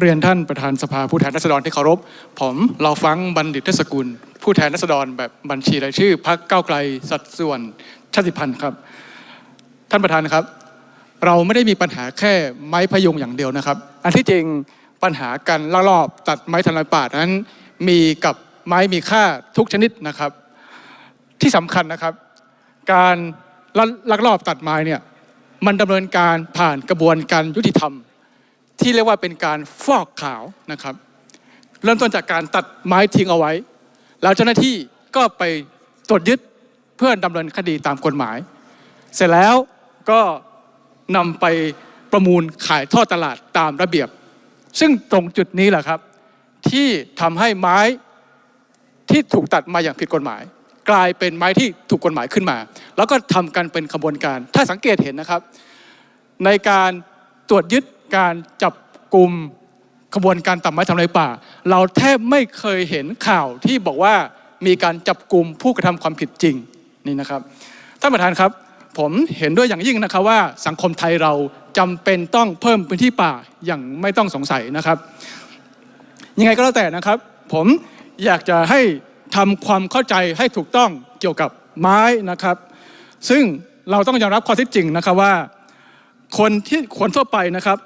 เรียนท่านประธานสภาผู้แทนราษฎรที่เคารพ ผมเราฟังบัณฑิตทศกุล ผู้แทนราษฎรแบบบัญชีรายชื่อพักเก้าไกลสัดส่วนชาติพันธุ์ครับ ท่านประธานครับ เราไม่ได้มีปัญหาแค่ไม้พยุงอย่างเดียวนะครับ อันที่จริงปัญหาการลักลอบตัดไม้ทำลายป่านั้น มีกับไม้มีค่าทุกชนิดนะครับ ที่สำคัญนะครับ การลักลอบตัดไม้เนี่ยมันดำเนินการผ่านกระบวนการยุติธรรม ที่เรียกว่าเป็นการฟอกขาวนะครับ เริ่มต้นจากการตัดไม้ทิ้งเอาไว้ แล้วเจ้าหน้าที่ก็ไปตรวจยึดเพื่อดำเนินคดีตามกฎหมาย เสร็จแล้วก็นำไปประมูลขายทอดตลาดตามระเบียบ ซึ่งตรงจุดนี้แหละครับ ที่ทำให้ไม้ที่ถูกตัดมาอย่างผิดกฎหมาย กลายเป็นไม้ที่ถูกกฎหมายขึ้นมา แล้วก็ทำกันเป็นขบวนการ ถ้าสังเกตเห็นนะครับ ในการตรวจยึด การจับกลุ่มขบวนการตัดไม้ทำลายป่า เราแทบไม่เคยเห็นข่าวที่บอกว่ามีการจับกลุ่มผู้กระทำความผิดจริงนี่นะครับท่านประธานครับ ผมเห็นด้วยอย่างยิ่งนะครับว่าสังคมไทยเราจำเป็นต้องเพิ่มพื้นที่ป่าอย่างไม่ต้องสงสัยนะครับ ยังไงก็แล้วแต่นะครับ ผมอยากจะให้ทำความเข้าใจให้ถูกต้องเกี่ยวกับไม้นะครับ ซึ่งเราต้องยอมรับข้อเท็จจริงนะครับว่า คนที่คนทั่วไปนะครับ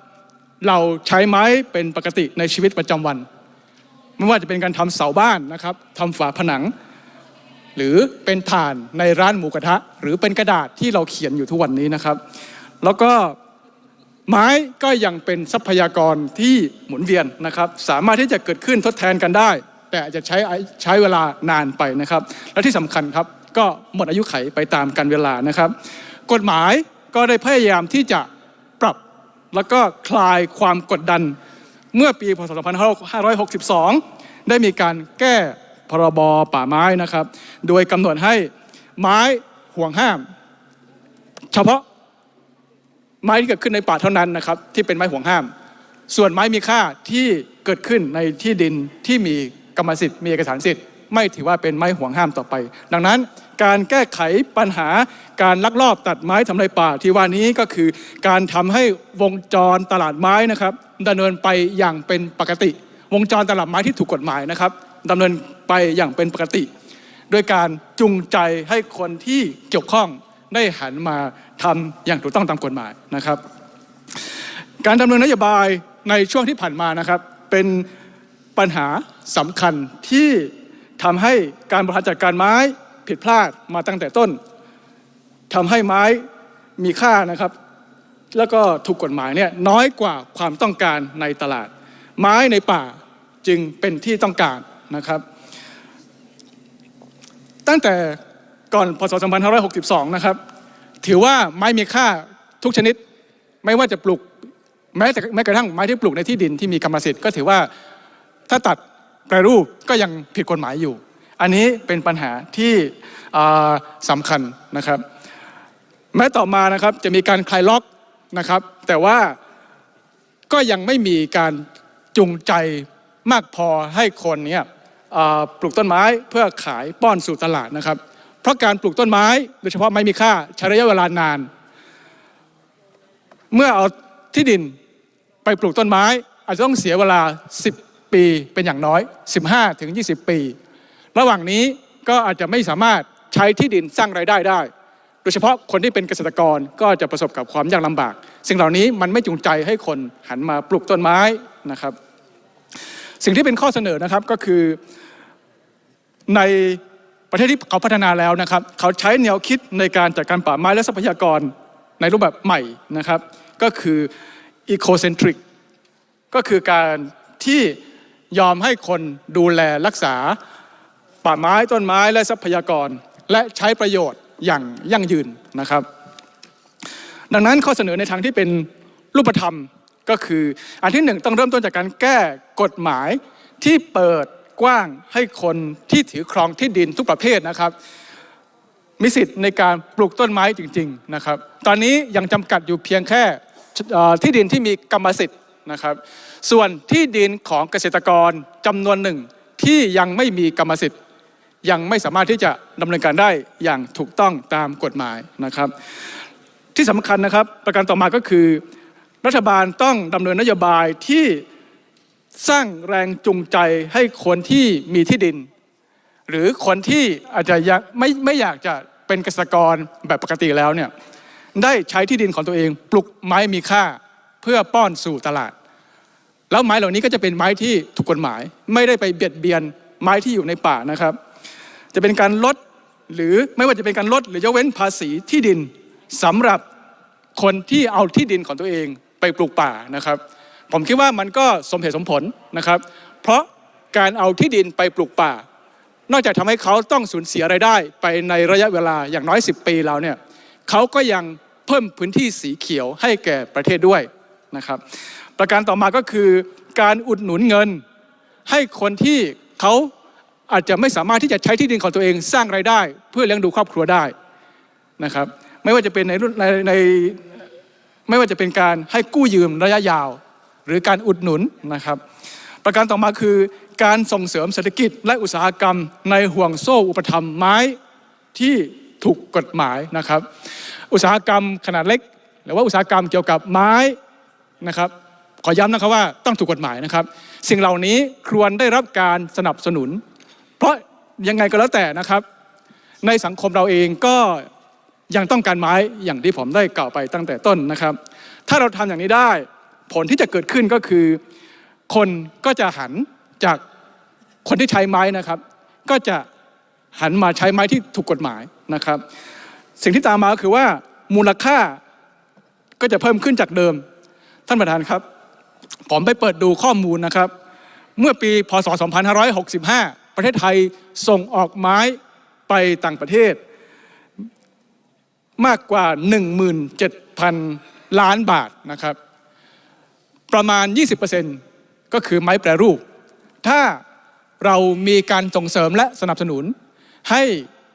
เราใช้ไม้เป็นปกติในชีวิตประจำวัน ไม่ว่าจะเป็นการทำเสาบ้านนะครับทำฝาผนัง หรือเป็นถ่านในร้านหมูกระทะ หรือเป็นกระดาษที่เราเขียนอยู่ทุกวันนี้นะครับ แล้วก็ไม้ก็ยังเป็นทรัพยากรที่หมุนเวียนนะครับ สามารถที่จะเกิดขึ้นทดแทนกันได้ แต่จะใช้ใช้เวลานานไปนะครับ และที่สำคัญครับก็หมดอายุไขไปตามกันเวลานะครับ กฎหมายก็ได้พยายามที่จะ แล้วก็คลายความกดดัน เมื่อปีพศ 2562 ได้มีการแก้พรบป่าไม้นะครับ โดยกำหนดให้ไม้ห่วงห้าม เฉพาะไม้ที่เกิดขึ้นในป่าเท่านั้นนะครับ ที่เป็นไม้ห่วงห้าม ส่วนไม้มีค่าที่เกิดขึ้นในที่ดินที่มีกรรมสิทธิ์มีเอกสารสิทธิ์ ไม่ถือว่าเป็นไม้ห่วงห้ามต่อไป ดังนั้น การแก้ไขปัญหาการลักลอบตัดไม้ทำลายป่าที่ว่านี้ก็คือการทำให้วงจรตลาดไม้นะครับดำเนินไปอย่างเป็นปกติ วงจรตลาดไม้ที่ถูกกฎหมายนะครับดำเนินไปอย่างเป็นปกติ โดยการจูงใจให้คนที่เกี่ยวข้องได้หันมาทำอย่างถูกต้องตามกฎหมายนะครับ การดำเนินนโยบายในช่วงที่ผ่านมานะครับ เป็นปัญหาสำคัญที่ทำให้การบริหารจัดการไม้ ผิดพลาดมาตั้งแต่ต้นทำให้ไม้มีค่านะครับ แล้วก็ถูกกฎหมายเนี่ยน้อยกว่าความต้องการในตลาด ไม้ในป่าจึงเป็นที่ต้องการนะครับ ตั้งแต่ก่อนพศ 2562 นะครับ ถือว่าไม้มีค่าทุกชนิดไม่ว่าจะปลูกแม้แต่แม้กระทั่งไม้ที่ปลูกในที่ดินที่มีกรรมสิทธิ์ก็ถือว่าถ้าตัดแปรรูปก็ยังผิดกฎหมายอยู่ อันนี้เป็นปัญหาที่สำคัญนะครับ แม้ต่อมานะครับจะมีการคลายล็อกนะครับ แต่ว่าก็ยังไม่มีการจูงใจมากพอให้คนเนี่ยปลูกต้นไม้เพื่อขายป้อนสู่ตลาดนะครับ เพราะการปลูกต้นไม้โดยเฉพาะไม้มีค่าใช้ระยะเวลานาน เมื่อเอาที่ดินไปปลูกต้นไม้ อาจจะต้องเสียเวลา 10 ปีเป็นอย่างน้อย 15ถึง20 ปี ระหว่างนี้ก็อาจจะไม่สามารถใช้ที่ดินสร้างไรายได้ได้ โดยเฉพาะคนที่เป็นเกษตรกรก็จะประสบกับความยากลำบาก สิ่งเหล่านี้มันไม่จูงใจให้คนหันมาปลูกต้นไม้นะครับ สิ่งที่เป็นข้อเสนอนะครับก็คือในประเทศที่เขาพัฒนาแล้วนะครับ เขาใช้แนวคิดในการจัดการป่าไม้และทรัพยากรในรูปแบบใหม่นะครับ ก็คือ ecocentric ก็คือการที่ยอมให้คนดูแลรักษา ป่าไม้ต้นไม้และทรัพยากร และใช้ประโยชน์อย่างยั่งยืนนะครับ ดังนั้นข้อเสนอในทางที่เป็นรูปธรรมก็คือ อันที่หนึ่งต้องเริ่มต้นจากการแก้กฎหมายที่เปิดกว้างให้คนที่ถือครองที่ดินทุกประเภทนะครับ มีสิทธิ์ในการปลูกต้นไม้จริง ๆนะครับ ตอนนี้ยังจำกัดอยู่เพียงแค่ที่ดินที่มีกรรมสิทธิ์นะครับ ส่วนที่ดินของเกษตรกรจำนวนหนึ่งที่ยังไม่มีกรรมสิทธิ์ ยังไม่สามารถที่จะดำเนินการได้อย่างถูกต้องตามกฎหมายนะครับ ที่สำคัญนะครับ ประการต่อมาก็คือ รัฐบาลต้องดำเนินนโยบายที่สร้างแรงจูงใจให้คนที่มีที่ดิน หรือคนที่อาจจะไม่ไม่อยากจะเป็นเกษตรกรแบบปกติแล้วเนี่ยได้ใช้ที่ดินของตัวเองปลูกไม้มีค่าเพื่อป้อนสู่ตลาด แล้วไม้เหล่านี้ก็จะเป็นไม้ที่ถูกกฎหมาย ไม่ได้ไปเบียดเบียนไม้ที่อยู่ในป่านะครับ จะเป็นการลดหรือไม่ว่าจะเป็นการลดหรือยกเว้นภาษีที่ดินสำหรับคนที่เอาที่ดินของตัวเองไปปลูกป่านะครับ ผมคิดว่ามันก็สมเหตุสมผลนะครับ เพราะการเอาที่ดินไปปลูกป่า นอกจากทำให้เขาต้องสูญเสียรายได้ไปในระยะเวลาอย่างน้อย 10 ปีแล้วเนี่ยเขาก็ยังเพิ่มพื้นที่สีเขียวให้แก่ประเทศด้วยนะครับ ประการต่อมาก็คือการอุดหนุนเงิน ให้คนที่เขา อาจจะไม่สามารถที่จะใช้ที่ดินของตัวเองสร้างไรายได้ เพื่อเลี้ยงดูครอบครัวได้นะครับ ไม่ว่าจะเป็นในรุ่นในในไม่ว่าจะเป็นการให้กู้ยืมระยะยาว หรือการอุดหนุนนะครับ ประการต่อมาคือการส่งเสริมเศรษฐกิจและอุตสาหกรรม ในห่วงโซ่อุปทานไม้ที่ถูกกฎหมายนะครับ อุตสาหกรรมขนาดเล็ก หรือว่าอุตสาหกรรมเกี่ยวกับไม้นะครับขอย้ำนะครับว่าต้องถูกกฎหมายนะครับ สิ่งเหล่านี้ควรได้รับการสนับสนุน ยังไงก็แล้วแต่นะครับ ในสังคมเราเองก็ยังต้องการไม้อย่างที่ผมได้กล่าวไปตั้งแต่ต้นนะครับ ถ้าเราทำอย่างนี้ได้ผลที่จะเกิดขึ้นก็คือ คนก็จะหันจากคนที่ใช้ไม้นะครับ ก็จะหันมาใช้ไม้ที่ถูกกฎหมายนะครับ สิ่งที่ตามมาก็คือว่ามูลค่าก็จะเพิ่มขึ้นจากเดิม ท่านประธานครับ ผมไปเปิดดูข้อมูลนะครับ เมื่อปีพศ 2565 ประเทศไทยส่งออกไม้ไปต่างประเทศ มากกว่า 17,000 ล้านบาทนะครับ ประมาณ 20%ก็คือไม้แปรรูป ถ้าเรามีการส่งเสริมและสนับสนุน ให้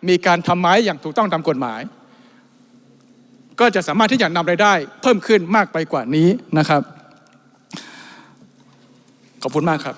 มีการทำไม้อย่างถูกต้องตามกฎหมาย ก็จะสามารถที่จะนำรายได้ เพิ่มขึ้นมากไปกว่านี้นะครับ ขอบคุณมากครับ